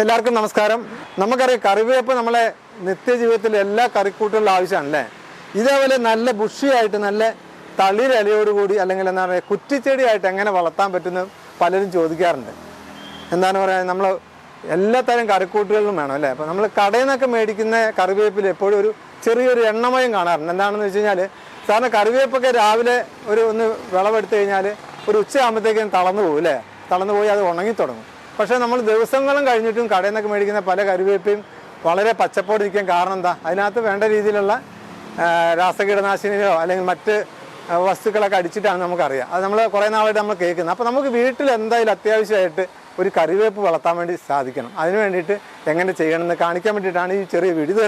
എല്ലാവർക്കും നമസ്കാരം. നമുക്കറിയാം കറിവേപ്പ് നമ്മളെ നിത്യജീവിതത്തിൽ എല്ലാ കറിക്കൂട്ടുകളിലും ആവശ്യമാണല്ലേ? ഇതേപോലെ നല്ല ബുഷിയായിട്ട് നല്ല തളിരലയോടുകൂടി അല്ലെങ്കിൽ എന്താ പറയുക കുറ്റിച്ചെടിയായിട്ട് എങ്ങനെ വളർത്താൻ പറ്റുന്ന പലരും ചോദിക്കാറുണ്ട്. എന്താണ് പറയുക നമ്മൾ എല്ലാ തരം കറിക്കൂട്ടുകളിലും വേണം അല്ലേ? അപ്പോൾ നമ്മൾ കടയിൽ നിന്നൊക്കെ മേടിക്കുന്ന കറിവേപ്പിൽ എപ്പോഴും ഒരു ചെറിയൊരു എണ്ണമയം കാണാറുണ്ട്. എന്താണെന്ന് വെച്ച് കഴിഞ്ഞാൽ സാറിന് കറിവേപ്പൊക്കെ രാവിലെ ഒരു ഒന്ന് വിളവെടുത്ത് കഴിഞ്ഞാൽ ഒരു ഉച്ചയാകുമ്പോഴത്തേക്കും തളർന്നു പോകും അല്ലേ? തളർന്നു പോയി അത് ഉണങ്ങി തുടങ്ങും. പക്ഷേ നമ്മൾ ദിവസങ്ങളും കഴിഞ്ഞിട്ടും കടയിൽ നിന്നൊക്കെ മേടിക്കുന്ന പല കരുവേപ്പയും വളരെ പച്ചപ്പോടിരിക്കാൻ കാരണം എന്താ? അതിനകത്ത് വേണ്ട രീതിയിലുള്ള രാസകീടനാശിനിയോ അല്ലെങ്കിൽ മറ്റ് വസ്തുക്കളൊക്കെ അടിച്ചിട്ടാണ് നമുക്കറിയാം. അത് നമ്മൾ കുറേ നാളായിട്ട് നമ്മൾ കേൾക്കുന്നത് അപ്പോൾ നമുക്ക് വീട്ടിൽ എന്തായാലും അത്യാവശ്യമായിട്ട് ഒരു കറിവേപ്പ് വളർത്താൻ വേണ്ടി സാധിക്കണം. അതിന് വേണ്ടിയിട്ട് എങ്ങനെ ചെയ്യണമെന്ന് കാണിക്കാൻ വേണ്ടിയിട്ടാണ് ഈ ചെറിയ വീട് ഇത്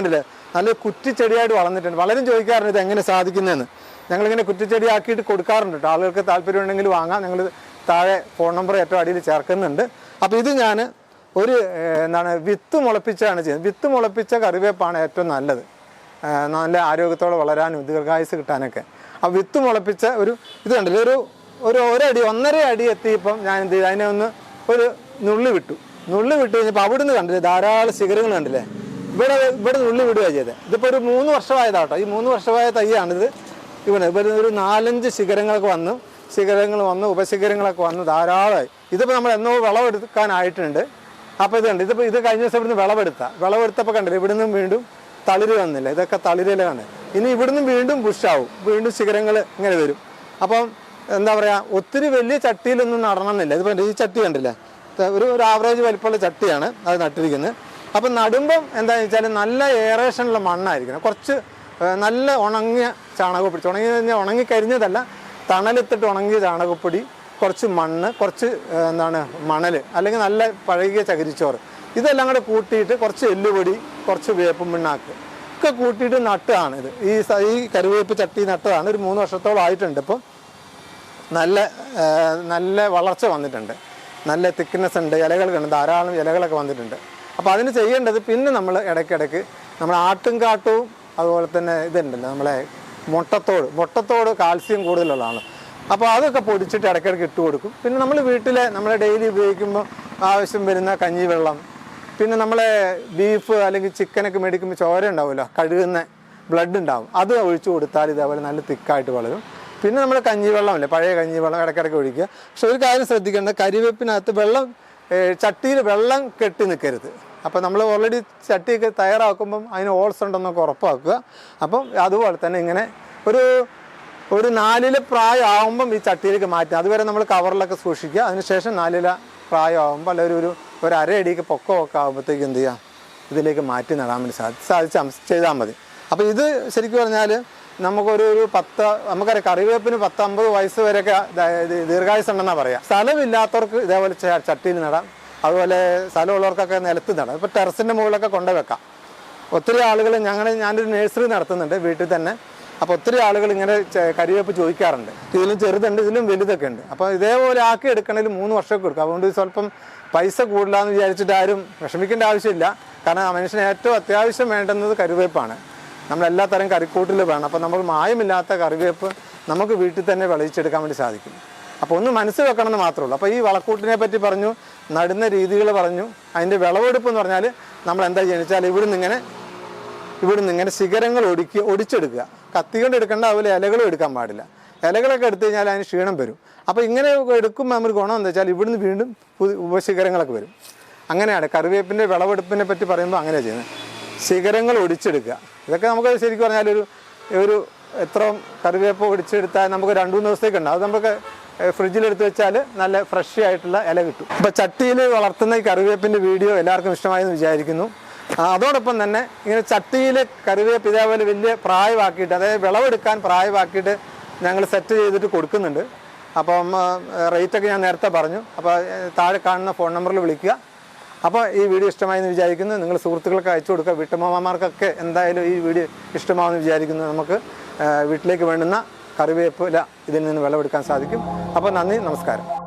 നല്ല കുറ്റിച്ചെടിയായിട്ട് വളർന്നിട്ടുണ്ട്. പലരും ചോദിക്കാറുണ്ട് ഇത് എങ്ങനെ സാധിക്കുന്നതെന്ന് ഞങ്ങളിങ്ങനെ കുറ്റിച്ചെടി ആക്കിയിട്ട് കൊടുക്കാറുണ്ട് കേട്ടോ. ആളുകൾക്ക് താല്പര്യമുണ്ടെങ്കിൽ വാങ്ങാം. ഞങ്ങൾ താഴെ ഫോൺ നമ്പർ ഏറ്റവും അടിയിൽ ചേർക്കുന്നുണ്ട്. അപ്പോൾ ഇത് ഞാൻ ഒരു എന്താണ് വിത്ത് മുളപ്പിച്ചാണ് ചെയ്യുന്നത്. വിത്ത് മുളപ്പിച്ച കറിവേപ്പാണ് ഏറ്റവും നല്ലത്. നല്ല ആരോഗ്യത്തോടെ വളരാനും ദീർഘായുസ് കിട്ടാനൊക്കെ. ആ വിത്ത് മുളപ്പിച്ച ഒരു ഇത് കണ്ടില്ല ഒരു ഒരു ഒരടി ഒന്നര അടി എത്തിയപ്പം ഞാൻ എന്ത് ചെയ്തു? അതിനെ ഒന്ന് ഒരു നുള്ളി വിട്ടു. നുള്ളി വിട്ട് കഴിഞ്ഞപ്പോൾ അവിടുന്ന് കണ്ടില്ലേ ധാരാളം ശിഖരങ്ങൾ കണ്ടില്ലേ? ഇവിടെ ഇവിടെ നുള്ളി വിടുകയാണ് ചെയ്തത് ഇതിപ്പോൾ ഒരു മൂന്ന് വർഷമായതാട്ടോ. ഈ മൂന്ന് വർഷമായ തയ്യാണിത് ഇവിടെ ഇവിടെ ഒരു നാലഞ്ച് ശിഖരങ്ങളൊക്കെ വന്നു. ശിഖരങ്ങൾ വന്ന് ഉപശിഖരങ്ങളൊക്കെ വന്ന് ധാരാളമായി. ഇതിപ്പോൾ നമ്മൾ എന്നോ വിളവെടുക്കാനായിട്ടുണ്ട്. അപ്പോൾ ഇത് കണ്ട് ഇതിപ്പോൾ ഇത് കഴിഞ്ഞ ദിവസം ഇവിടുന്ന് വിളവെടുത്താൽ വിളവെടുത്തപ്പോൾ കണ്ടില്ല ഇവിടുന്ന് വീണ്ടും തളിര് വന്നില്ല? ഇതൊക്കെ തളിരിലാണ്. ഇനി ഇവിടുന്ന് വീണ്ടും പുഷാവും വീണ്ടും ശിഖരങ്ങൾ ഇങ്ങനെ വരും. അപ്പം എന്താ പറയുക ഒത്തിരി വലിയ ചട്ടിയിലൊന്നും നടണമെന്നില്ല. ഇതിപ്പോൾ ഈ ചട്ടി കണ്ടില്ലേ? ഒരു ഒരു ആവറേജ് വലിപ്പമുള്ള ചട്ടിയാണ് അത് നട്ടിരിക്കുന്നത്. അപ്പം നടുമ്പം എന്താണെന്ന് വെച്ചാൽ നല്ല എയറേഷനുള്ള മണ്ണായിരിക്കണം. കുറച്ച് നല്ല ഉണങ്ങിയ ചാണകം പിടിച്ച് ഉണങ്ങി കഴിഞ്ഞാൽ ഉണങ്ങി കരിഞ്ഞതല്ല തണലെത്തിട്ട് ഉണങ്ങിയ ചാണകപ്പൊടി കുറച്ച് മണ്ണ് കുറച്ച് എന്താണ് മണൽ അല്ലെങ്കിൽ നല്ല പഴകിയ ചകിരിച്ചോറ്. ഇതെല്ലാം കൂടെ കൂട്ടിയിട്ട് കുറച്ച് എല്ലുപൊടി കുറച്ച് വേപ്പും പിണ്ണാക്ക് ഒക്കെ കൂട്ടിയിട്ട് നട്ടതാണ് ഇത്. ഈ ഈ കരുവേപ്പ് ചട്ടി നട്ടതാണ്. ഒരു മൂന്ന് വർഷത്തോളം ആയിട്ടുണ്ട് ഇപ്പം. നല്ല നല്ല വളർച്ച വന്നിട്ടുണ്ട്. നല്ല തിക്നെസ് ഉണ്ട്. ഇലകൾ കണ്ട് ധാരാളം ഇലകളൊക്കെ വന്നിട്ടുണ്ട്. അപ്പോൾ അതിന് ചെയ്യേണ്ടത് പിന്നെ നമ്മൾ ഇടയ്ക്കിടയ്ക്ക് നമ്മൾ ആട്ടും കാട്ടവും അതുപോലെ തന്നെ ഇതുണ്ടല്ലോ നമ്മളെ മുട്ടത്തോട് മുട്ടത്തോട് കാൽസ്യം കൂടുതലുള്ളതാണ്. അപ്പോൾ അതൊക്കെ പൊടിച്ചിട്ട് ഇടയ്ക്കിടയ്ക്ക് ഇട്ട് കൊടുക്കും. പിന്നെ നമ്മൾ വീട്ടിലെ നമ്മൾ ഡെയിലി ഉപയോഗിക്കുമ്പോൾ ആവശ്യം വരുന്ന കഞ്ഞി വെള്ളം പിന്നെ നമ്മളെ ബീഫ് അല്ലെങ്കിൽ ചിക്കനൊക്കെ മേടിക്കുമ്പോൾ ചോര ഉണ്ടാവുമല്ലോ കഴുകുന്ന ബ്ലഡ് ഉണ്ടാവും. അത് ഒഴിച്ചു കൊടുത്താൽ ഇതേപോലെ നല്ല തിക്കായിട്ട് വളരും. പിന്നെ നമ്മൾ കഞ്ഞി വെള്ളമല്ലേ പഴയ കഞ്ഞി വെള്ളം ഇടയ്ക്കിടയ്ക്ക് ഒഴിക്കുക. പക്ഷെ ഒരു കാര്യം ശ്രദ്ധിക്കേണ്ടത് കരിവേപ്പിനകത്ത് വെള്ളം ചട്ടിയിൽ വെള്ളം കെട്ടി നിൽക്കരുത്. അപ്പോൾ നമ്മൾ ഓൾറെഡി ചട്ടിയൊക്കെ തയ്യാറാക്കുമ്പം അതിന് ഓൾസ് ഉണ്ടെന്നൊക്കെ ഉറപ്പാക്കുക. അപ്പം അതുപോലെ തന്നെ ഇങ്ങനെ ഒരു ഒരു നാലില പ്രായമാകുമ്പം ഈ ചട്ടിയിലേക്ക് മാറ്റുക. അതുവരെ നമ്മൾ കവറിലൊക്കെ സൂക്ഷിക്കുക. അതിനുശേഷം നാലില പ്രായമാകുമ്പോൾ അല്ലെങ്കിൽ ഒരു ഒരു അരയടിക്ക് പൊക്കമൊക്കെ ആകുമ്പോഴത്തേക്ക് എന്ത് ചെയ്യുക ഇതിലേക്ക് മാറ്റി നടാൻ വേണ്ടി സാധി സാധിച്ചാൽ ചെയ്താൽ മതി. അപ്പോൾ ഇത് ശരിക്കും പറഞ്ഞാൽ നമുക്കൊരു ഒരു പത്ത് നമുക്കറിയാം കറിവേപ്പിന് പത്ത് അമ്പത് വയസ്സ് വരെയൊക്കെ ദീർഘായുസ് ഉണ്ടെന്നാണ് പറയാം. സ്ഥലമില്ലാത്തവർക്ക് ഇതേപോലെ ചട്ടിയിൽ നടാം. അതുപോലെ സ്ഥലമുള്ളവർക്കൊക്കെ നിലത്ത് നടാം ഇപ്പോൾ ടെറസിന്റെ മുകളിലൊക്കെ കൊണ്ടുവെക്കാം. ഒത്തിരി ആളുകൾ ഞങ്ങൾ ഞാനൊരു നഴ്സറി നടത്തുന്നുണ്ട് വീട്ടിൽ തന്നെ. അപ്പോൾ ഒത്തിരി ആളുകൾ ഇങ്ങനെ കരിവേപ്പ് ചോദിക്കാറുണ്ട്. ഇതിലും ചെറുതുണ്ട് ഇതിലും വലുതൊക്കെ ഉണ്ട്. അപ്പോൾ ഇതേപോലെ ആക്കി എടുക്കണമെങ്കിൽ മൂന്ന് വർഷമൊക്കെ എടുക്കും. അതുകൊണ്ട് സ്വല്പം പൈസ കൂടുതലാന്ന് വിചാരിച്ചിട്ട് ആരും വിഷമിക്കേണ്ട ആവശ്യമില്ല. കാരണം ആ മനുഷ്യന് ഏറ്റവും അത്യാവശ്യം വേണ്ടുന്നത് കറിവേപ്പാണ് നമ്മൾ എല്ലാ തരം കറിക്കൂട്ടിൽ വേണം. അപ്പോൾ നമ്മൾ മായമില്ലാത്ത കറിവേപ്പ് നമുക്ക് വീട്ടിൽ തന്നെ വിളയിച്ചെടുക്കാൻ വേണ്ടി സാധിക്കും. അപ്പോൾ ഒന്ന് മനസ്സിൽ വെക്കണം എന്ന് മാത്രമേ ഉള്ളൂ. അപ്പോൾ ഈ വളക്കൂട്ടിനെ പറ്റി പറഞ്ഞു നടുന്ന രീതികൾ പറഞ്ഞു അതിന്റെ വിളവെടുപ്പ് എന്ന് പറഞ്ഞാൽ നമ്മൾ എന്താ ചെയ്യുന്നത് ഇവിടുന്ന് ഇങ്ങനെ ഇവിടുന്ന് ഇങ്ങനെ ശിഖരങ്ങൾ ഒടുക്കി ഒടിച്ചെടുക്കുക. കത്തി കൊണ്ട് എടുക്കേണ്ട അതുപോലെ ഇലകളും എടുക്കാൻ പാടില്ല. ഇലകളൊക്കെ എടുത്തു കഴിഞ്ഞാൽ അതിന് ക്ഷീണം വരും. അപ്പോൾ ഇങ്ങനെ എടുക്കുമ്പോൾ നമുക്ക് ഗുണം എന്താ വെച്ചാൽ ഇവിടുന്ന് വീണ്ടും ഉപശിഖരങ്ങളൊക്കെ വരും. അങ്ങനെയാണ് കറിവേപ്പിന്റെ വിളവെടുപ്പിനെ പറ്റി പറയുമ്പോൾ അങ്ങനെ ചെയ്യുന്നത്. ശിഖരങ്ങൾ ഒടിച്ചെടുക്കുക. ഇതൊക്കെ നമുക്ക് ശരിക്കും പറഞ്ഞാൽ ഒരു ഒരു എത്ര കറിവേപ്പ് ഒടിച്ചെടുത്താൽ നമുക്ക് രണ്ട് മൂന്ന് ദിവസത്തേക്ക് ഉണ്ട് അത് നമുക്ക് ഫ്രിഡ്ജിലെടുത്ത് വെച്ചാൽ നല്ല ഫ്രഷ് ആയിട്ടുള്ള ഇല കിട്ടും. ഇപ്പോൾ ചട്ടിയിൽ വളർത്തുന്ന ഈ കറിവേപ്പിന്റെ വീഡിയോ എല്ലാവർക്കും ഇഷ്ടമായെന്ന് വിചാരിക്കുന്നു. അതോടൊപ്പം തന്നെ ഇങ്ങനെ ചട്ടിയിൽ കറിവേപ്പ് ഇതേപോലെ വലിയ പ്രായമാക്കിയിട്ട് അതായത് വിളവെടുക്കാൻ പ്രായമാക്കിയിട്ട് ഞങ്ങൾ സെറ്റ് ചെയ്തിട്ട് കൊടുക്കുന്നുണ്ട്. അപ്പം റേറ്റൊക്കെ ഞാൻ നേരത്തെ പറഞ്ഞു. അപ്പോൾ താഴെ കാണുന്ന ഫോൺ നമ്പറിൽ വിളിക്കുക. അപ്പോൾ ഈ വീഡിയോ ഇഷ്ടമായെന്ന് വിചാരിക്കുന്നു. നിങ്ങൾ സുഹൃത്തുക്കൾക്ക് അയച്ചു കൊടുക്കുക. വീട്ടമ്മമാർക്കൊക്കെ എന്തായാലും ഈ വീഡിയോ ഇഷ്ടമാവെന്ന് വിചാരിക്കുന്നു. നമുക്ക് വീട്ടിലേക്ക് വേണ്ടുന്ന കറിവേപ്പില ഇതിൽ നിന്ന് വിളവെടുക്കാൻ സാധിക്കും. അപ്പോൾ നന്ദി നമസ്കാരം.